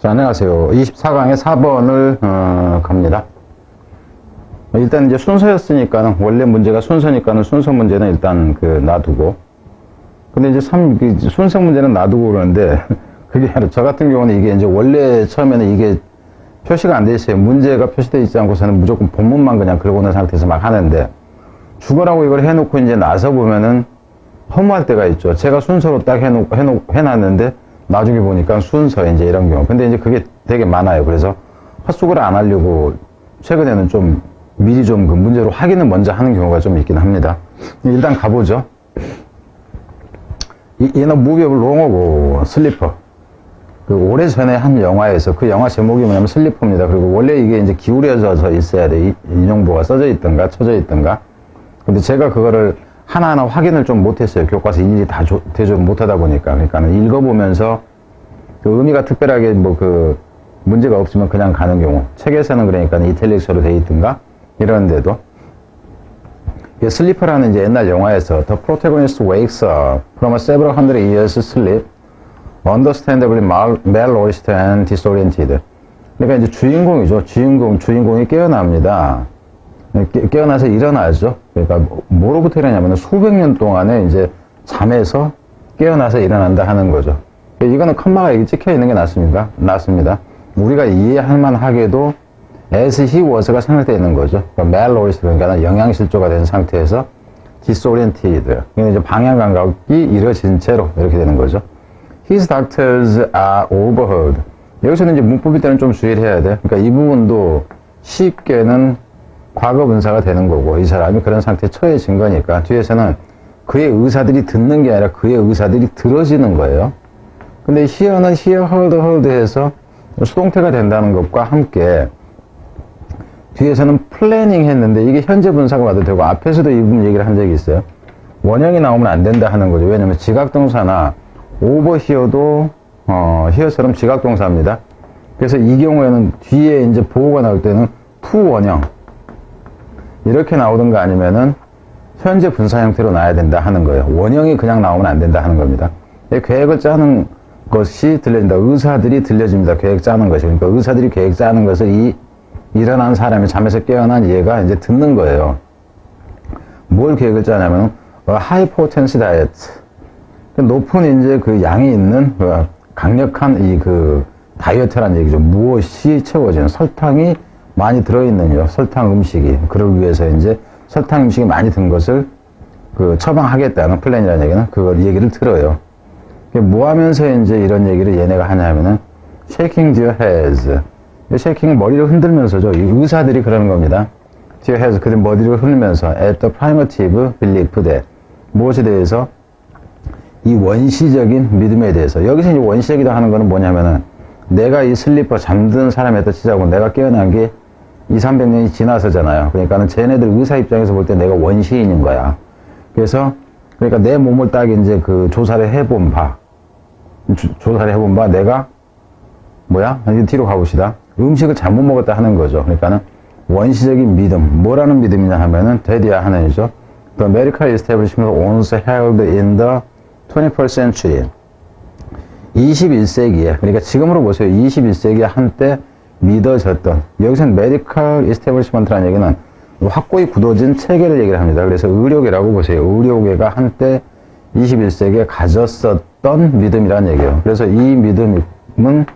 자, 안녕하세요. 24강의 4번을 어, 갑니다. 일단 이제 순서였으니까는 원래 문제가 순서니까는 순서 문제는 일단 그 놔두고 근데 이제 3, 그 순서 문제는 놔두고 그러는데 그게 아니라 저 같은 경우는 이게 이제 원래 처음에는 이게 표시가 안 돼 있어요. 문제가 표시되어 있지 않고서는 무조건 본문만 그냥 긁어 놓은 상태에서 막 하는데 죽어라고 이걸 해놓고 이제 나서 보면은 허무할 때가 있죠. 제가 순서로 딱 해놓고, 해놓고, 해놨는데, 나중에 보니까 순서, 이제 이런 경우. 근데 이제 그게 되게 많아요. 그래서 헛수고를 안 하려고, 최근에는 좀, 미리 좀 그 문제로 확인을 먼저 하는 경우가 좀 있긴 합니다. 일단 가보죠. 이, 얘는 무비업을 롱어고, 슬리퍼. 그 오래 전에 한 영화에서 그 영화 제목이 뭐냐면 슬리퍼입니다. 그리고 원래 이게 이제 기울여져서 있어야 돼. 이- 인용보가 써져 있던가, 쳐져 있던가. 근데 제가 그거를 하나하나 확인을 좀 못했어요. 교과서 일일이 다 조- 대조를 못하다 보니까. 그러니까는 읽어보면서 그 의미가 특별하게 뭐 그 문제가 없으면 그냥 가는 경우. 책에서는 그러니까 이탈릭스로 돼 있든가 이러는데도 이 슬리퍼라는 이제 옛날 영화에서 The protagonist wakes up from a several hundred years sleep understandably mal- malnourished and disoriented. 그러니까 이제 주인공이죠. 주인공, 주인공이 깨어납니다. 깨, 깨어나서 일어나죠. 그러니까 뭐- 뭐로부터 일어나냐면 수백 년 동안에 이제 잠에서 깨어나서 일어난다 하는 거죠. 이거는 컴마가 여기 찍혀 있는 게 낫습니까? 낫습니다. 우리가 이해할 만하게도 as he was가 생각되어 있는 거죠. 그러니까 그러니까 영양실조가 된 상태에서 disoriented. 이제 방향 감각이 이뤄진 채로 이렇게 되는 거죠. His doctors are overheard. 여기서는 이제 문법일 때는 좀 주의를 해야 돼. 그러니까 이 부분도 쉽게는 과거 분사가 되는 거고 이 사람이 그런 상태에 처해진 거니까 뒤에서는 그의 의사들이 듣는 게 아니라 그의 의사들이 들어지는 거예요. 근데 here는 hear, heard, heard 해서 수동태가 된다는 것과 함께 뒤에서는 플래닝 했는데 이게 현재 분사가 와도 되고 앞에서도 이 부분 얘기를 한 적이 있어요. 원형이 나오면 안 된다 하는 거죠. 왜냐면 지각동사나 here도 어, here처럼 지각동사입니다. 그래서 이 경우에는 뒤에 이제 보호가 나올 때는 to 원형 이렇게 나오든가 아니면은 현재 분사 형태로 나야 된다 하는 거예요. 원형이 그냥 나오면 안 된다 하는 겁니다. 이 계획을 짜는 것이 들려진다. 의사들이 들려집니다. 계획 짜는 것이. 그러니까 의사들이 계획 짜는 것을 이 일어난 사람이 잠에서 깨어난 얘가 이제 듣는 거예요. 뭘 계획을 짜냐면 어, high potency diet. 그 높은 이제 그 양이 있는 어, 강력한 이 그 다이어트란 얘기죠. 무엇이 채워지는 설탕이 많이 들어있는 요. 설탕 음식이. 그를 위해서 이제 설탕 음식이 많이 든 것을 그 처방하겠다는 플랜이라는 얘기는 그걸 얘기를 들어요. 뭐 하면서 이제 이런 얘기를 얘네가 하냐면은 shaking their heads. 이 쉐이킹은 머리를 흔들면서죠. 이 의사들이 그러는 겁니다. heads. 그들 머리를 흔들면서 at the primitive belief that 무엇에 대해서 이 원시적인 믿음에 대해서 여기서 이제 원시적이다 하는 거는 뭐냐면은 내가 이 슬리퍼 잠든 사람에다 치자고 내가 깨어난 게 2, 300년이 지나서잖아요. 그러니까는 쟤네들 의사 입장에서 볼 때 내가 원시인인 거야. 그래서 그러니까 내 몸을 딱 이제 그 조사를 해본 바 조- 조사를 해본 바 내가 뭐야? 이제 뒤로 가봅시다. 음식을 잘못 먹었다 하는 거죠. 그러니까는 원시적인 믿음. 뭐라는 믿음이냐 하면은 데디아 하는 이죠. The medical establishment once held in the 21st century. 21세기에, 그러니까 지금으로 보세요. 21세기에 한때 믿어졌던, 여기서는 메디컬 이스테블리시먼트라는 얘기는 확고히 굳어진 체계를 얘기를 합니다. 그래서 의료계라고 보세요. 의료계가 한때 21세기에 가졌었던 믿음이라는 얘기예요. 그래서 이 믿음은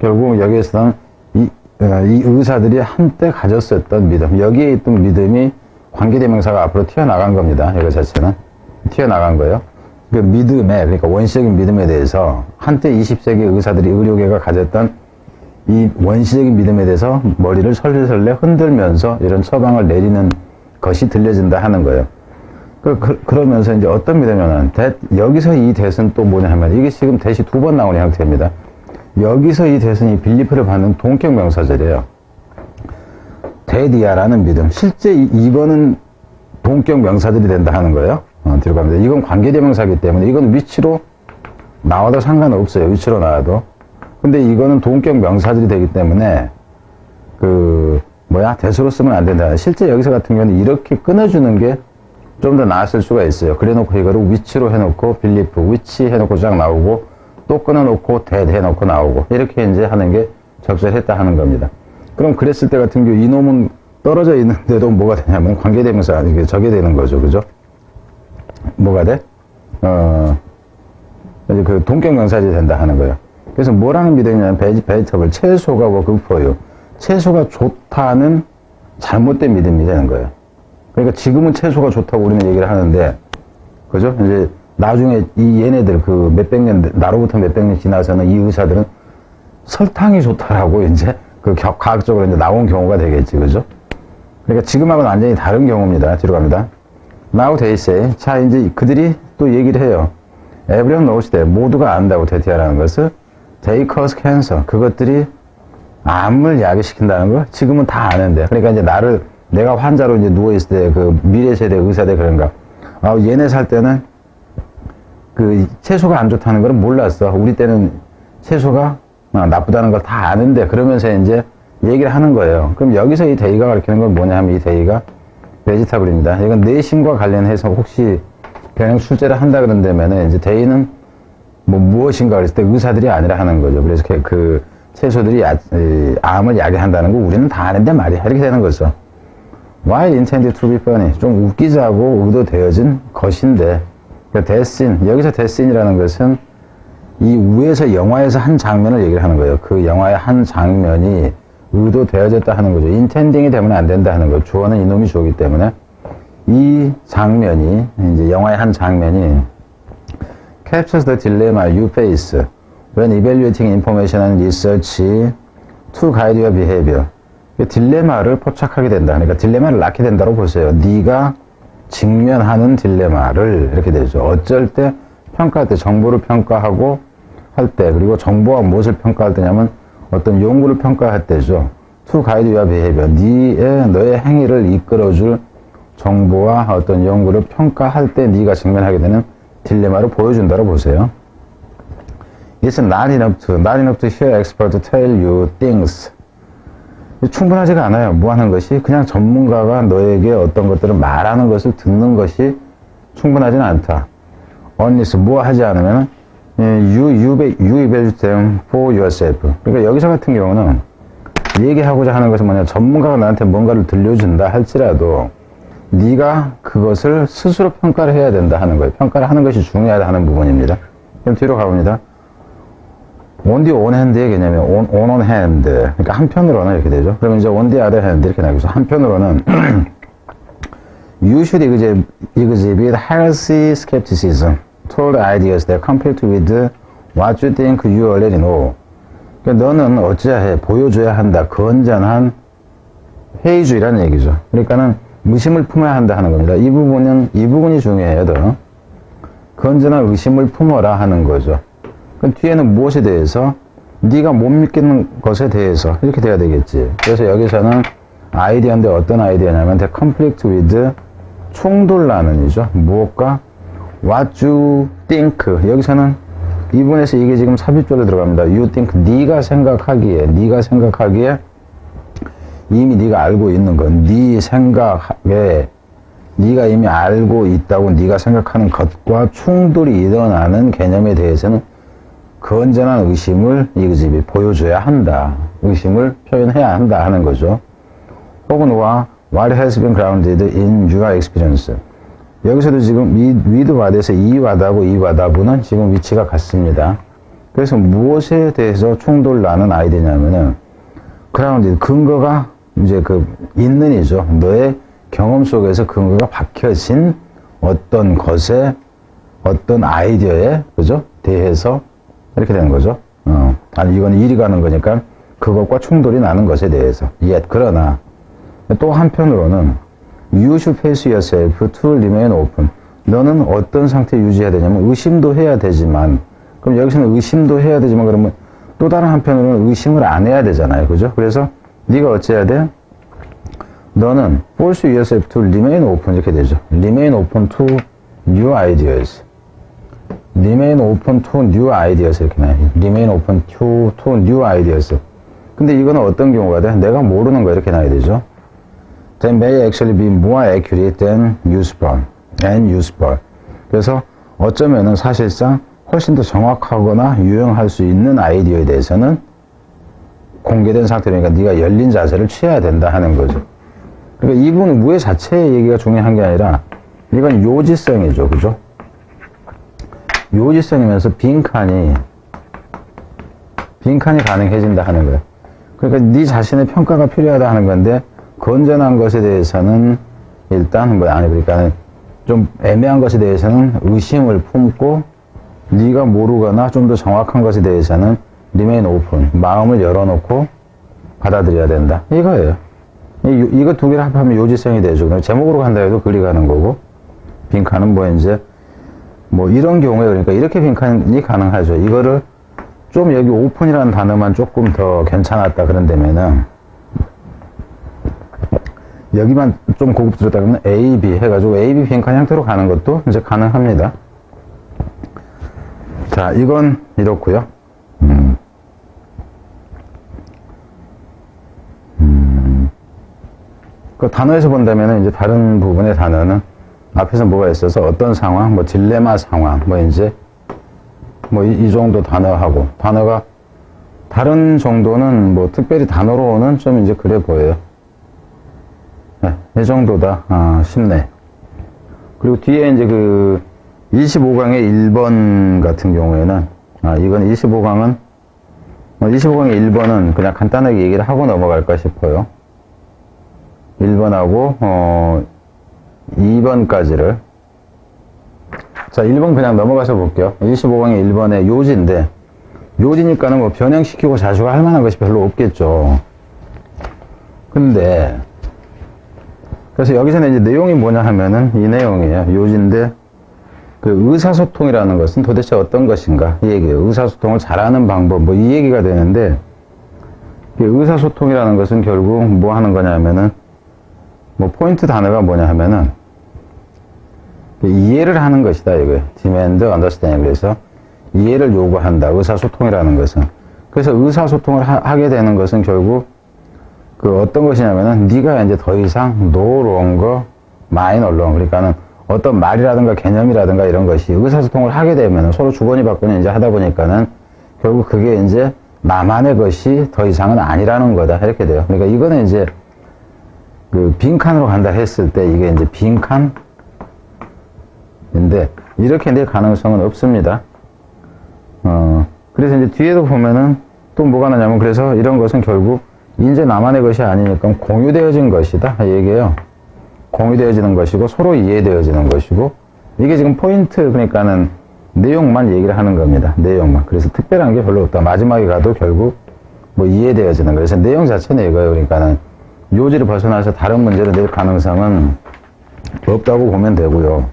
결국 여기에서는 이, 어, 이 의사들이 한때 가졌었던 믿음, 여기에 있던 믿음이 관계대명사가 앞으로 튀어나간 겁니다. 이거 자체는. 튀어나간 거예요. 그 믿음에, 그러니까 원시적인 믿음에 대해서 한때 20세기 의사들이 의료계가 가졌던 이 원시적인 믿음에 대해서 머리를 설레설레 흔들면서 이런 처방을 내리는 것이 들려진다 하는 거예요. 그, 그, 러면서 이제 어떤 믿음이냐면, 대, 여기서 이 대선 또 뭐냐 하면, 이게 지금 대시 두 번 나오는 형태입니다. 여기서 이 대선이 빌리프를 받는 동격 명사절이에요. 데디아라는 믿음. 실제 이- 이거는 동격 명사들이 된다 하는 거예요. 어, 뒤로 갑니다. 이건 관계대명사기 때문에 이건 위치로 나와도 상관없어요. 위치로 나와도. 근데 이거는 동격 명사들이 되기 때문에 그 뭐야 대수로 쓰면 안 된다. 실제 여기서 같은 경우는 이렇게 끊어주는 게 좀 더 나았을 수가 있어요. 그래놓고 이거를 위치로 해놓고 빌리프 위치 해놓고 쫙 나오고 또 끊어놓고 대 대놓고 나오고 이렇게 이제 하는 게 적절했다 하는 겁니다. 그럼 그랬을 때 같은 경우 이놈은 떨어져 있는데도 뭐가 되냐면 관계대명사 이게 저게 되는 거죠, 그죠? 뭐가 돼? 어 그 동격 명사지 된다 하는 거예요. 그래서 뭐라는 믿음이냐면 베지 베지터블 채소가 뭐 그포요. 채소가 좋다는 잘못된 믿음이 되는 거예요. 그러니까 지금은 채소가 좋다고 우리는 얘기를 하는데 그죠? 이제 나중에 이 얘네들 그 몇백 년 나로부터 몇백 년 지나서는 이 의사들은 설탕이 좋다라고 이제 그 겨- 과학적으로 이제 나온 경우가 되겠지, 그죠? 그러니까 지금하고는 완전히 다른 경우입니다. 뒤로 갑니다. Now they say. 자, 이제 그들이 또 얘기를 해요. Knows that. 모두가 안다고 대티하라는 것을 cause cancer. 그것들이 암을 야기시킨다는 걸 지금은 다 아는데. 그러니까 이제 나를 내가 환자로 이제 누워 있을 때 그 미래 세대 의사들 그런가. 아, 얘네 살 때는 그 채소가 안 좋다는 걸 몰랐어. 우리 때는 채소가 어, 나쁘다는 걸 다 아는데 그러면서 이제 얘기를 하는 거예요. 그럼 여기서 이 데이가 가리키는 건 뭐냐 하면 이 데이가 베지타블입니다. 이건 내신과 관련해서 혹시 그냥 출제를 한다 그런다면은 이제 데이는 뭐 무엇인가 그랬을 때 의사들이 아니라 하는 거죠. 그래서 그- 그 채소들이 야- 이, 암을 야기한다는 거 우리는 다 아는데 말이야. 이렇게 되는 거죠. Why intended to be funny? 좀 웃기자고 의도되어진 것인데 그 대신 여기서 대신이라는 것은 이 위에서 영화에서 한 장면을 얘기를 하는 거예요. 그 영화의 한 장면이 의도되어졌다 하는 거죠. 인텐딩이 되면 안 된다 하는 거예요. 주어는 이놈이 주어기 때문에 이 장면이 이제 영화의 한 장면이 captures the dilemma you face when evaluating information and research to guide your behavior. 그 딜레마를 포착하게 된다. 그러니까 딜레마를 낳게 된다고 보세요. 네가 직면하는 딜레마를 이렇게 되죠. 어쩔 때 평가할 때 정보를 평가하고 할 때 그리고 정보와 무엇을 평가할 때냐면 어떤 연구를 평가할 때죠. to guide your behavior. 네의 너의 행위를 이끌어줄 정보와 어떤 연구를 평가할 때 네가 직면하게 되는 딜레마를 보여준다고 보세요. It's not enough to, not enough to hear expert tell you things. 충분하지가 않아요. 뭐 하는 것이 그냥 전문가가 너에게 어떤 것들을 말하는 것을 듣는 것이 충분하지는 않다. unless 뭐 하지 않으면 예, you, you, you evaluate them for yourself. 그러니까 여기서 같은 경우는 얘기하고자 하는 것은 뭐냐 전문가가 나한테 뭔가를 들려준다 할지라도 네가 그것을 스스로 평가를 해야 된다 하는 거예요. 평가를 하는 것이 중요하다 하는 부분입니다. 그럼 뒤로 가봅니다. one hand의 개념이 on on hand. 그러니까 한편으로는 이렇게 되죠. 그러면 이제 the other hand 이렇게 나오죠. 한편으로는 you should exhibit, healthy skepticism toward ideas that conflict with what you think you already know. 그러니까 너는 어찌해야 해? 보여줘야 한다. 건전한 회의주의라는 얘기죠. 그러니까는 의심을 품어야 한다 하는 겁니다. 이 부분은, 이 부분이 중요해요, 더. 건전한 의심을 품어라 하는 거죠. 그 뒤에는 무엇에 대해서? 네가 못 믿겠는 것에 대해서 이렇게 돼야 되겠지. 그래서 여기서는 아이디어인데 어떤 아이디어냐면 the conflict with 충돌나는이죠. 무엇과 what you think 여기서는 이 부분에서 이게 지금 삽입절로 들어갑니다. you think 네가 생각하기에 네가 생각하기에 이미 네가 알고 있는 건 네 생각에 네가 이미 알고 있다고 네가 생각하는 것과 충돌이 일어나는 개념에 대해서는 건전한 의심을 이그집이 보여줘야 한다. 의심을 표현해야 한다 하는 거죠. 혹은 와 what has been grounded in your experience. 여기서도 지금 이 위드 와드에서 이 와다하고 이 와다부는 지금 위치가 같습니다. 그래서 무엇에 대해서 충돌 나는 아이디냐면은 그라운드 근거가 이제 그 있는 이죠. 너의 경험 속에서 근거가 박혀진 어떤 것에 어떤 아이디어에 그죠? 대해서 이렇게 되는 거죠. 어. 아니 이건 일이 가는 거니까 그것과 충돌이 나는 것에 대해서. yet 그러나 또 한편으로는 you should face yourself to remain open. 너는 어떤 상태 유지해야 되냐면 의심도 해야 되지만 그럼 여기서는 의심도 해야 되지만 그러면 또 다른 한편으로는 의심을 안 해야 되잖아요. 그죠? 그래서 네가 어찌해야 돼? 너는 force yourself to remain open 이렇게 되죠. remain open to new ideas. remain open to new ideas 이렇게 나요. remain open to, to new ideas. 근데 이거는 어떤 경우가 돼? 내가 모르는 거 이렇게 나야 되죠. That may actually be more accurate than useful and useful. 그래서 어쩌면은 사실상 훨씬 더 정확하거나 유용할 수 있는 아이디어에 대해서는 공개된 상태니까 네가 열린 자세를 취해야 된다 하는 거죠. 그러니까 이분은 무의 자체의 얘기가 중요한 게 아니라 이건 요지성이죠. 그죠? 요지성이면서 빈칸이 빈칸이 가능해진다 하는 거예요. 그러니까 네 자신의 평가가 필요하다 하는 건데 건전한 것에 대해서는 일단 뭐 아니 그러니까는 좀 애매한 것에 대해서는 의심을 품고 네가 모르거나 좀 더 정확한 것에 대해서는 리메인 오픈 마음을 열어놓고 받아들여야 된다 이거예요. 이, 이거 두 개를 합하면 요지성이 되죠. 제목으로 간다 해도 그리 가는 거고 빈칸은 뭐 이제 뭐 이런 경우에 그러니까 이렇게 빈칸이 가능하죠. 이거를 좀 여기 오픈이라는 단어만 조금 더 괜찮았다 그런다면은 여기만 좀 고급스럽다 그러면 A, B 해가지고 A, B 빈칸 형태로 가는 것도 이제 가능합니다. 자, 이건 이렇고요. 음. 음. 그 단어에서 본다면은 이제 다른 부분의 단어는 앞에서 뭐가 있어서 어떤 상황, 뭐 딜레마 상황, 뭐 이제 뭐이 정도 단어하고 단어가 다른 정도는 뭐 특별히 단어로는 좀 이제 그래 보여요. 네, 이 정도다 아, 싶네. 그리고 뒤에 이제 그 25강의 1번 같은 경우에는 아 이건 25강은 25강의 1번은 그냥 간단하게 얘기를 하고 넘어갈까 싶어요. 1번하고 어 2번까지를 자 1번 그냥 넘어가서 볼게요. 25강의 1번의 요지인데 요지니까는 뭐 변형시키고 자주할 만한 것이 별로 없겠죠. 근데 그래서 여기서는 이제 내용이 뭐냐 하면은 이 내용이에요. 요지인데 그 의사소통이라는 것은 도대체 어떤 것인가 이 얘기예요. 의사소통을 잘하는 방법 뭐 이 얘기가 되는데 이 의사소통이라는 것은 결국 뭐 하는 거냐면은 뭐 포인트 단어가 뭐냐 하면은 그 이해를 하는 것이다 이거예요. demand, understand 그래서 이해를 요구한다. 의사소통이라는 것은 그래서 의사소통을 하, 게 되는 것은 결국 그 어떤 것이냐면은 네가 이제 더 이상 no longer mine 그러니까는 어떤 말이라든가 개념이라든가 이런 것이 의사소통을 하게 되면 서로 주거니 받거니 이제 하다 보니까는 결국 그게 이제 나만의 것이 더 이상은 아니라는 거다 이렇게 돼요. 그러니까 이거는 이제 그 빈칸으로 간다 했을 때 이게 이제 빈칸인데 이렇게 될 가능성은 없습니다. 어 그래서 이제 뒤에도 보면은 또 뭐가 나냐면 그래서 이런 것은 결국 이제 나만의 것이 아니니까 공유되어진 것이다 이 얘기예요. 공유되어지는 것이고 서로 이해되어지는 것이고 이게 지금 포인트 그러니까는 내용만 얘기를 하는 겁니다. 내용만. 그래서 특별한 게 별로 없다. 마지막에 가도 결국 뭐 이해되어지는 거예요. 그래서 내용 자체는 이거예요. 그러니까는 요지를 벗어나서 다른 문제를 낼 가능성은 없다고 보면 되고요.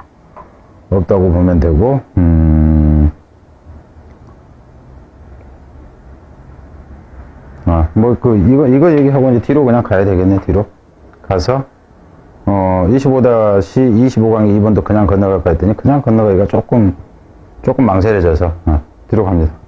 없다고 보면 되고 음. 아, 뭐, 그, 이거, 이거 얘기하고 이제 뒤로 그냥 가야 되겠네, 뒤로. 가서, 어, 25-25강의 2번도 그냥 건너갈까 했더니 그냥 건너가기가 조금, 조금 망설여져서, 어, 뒤로 갑니다.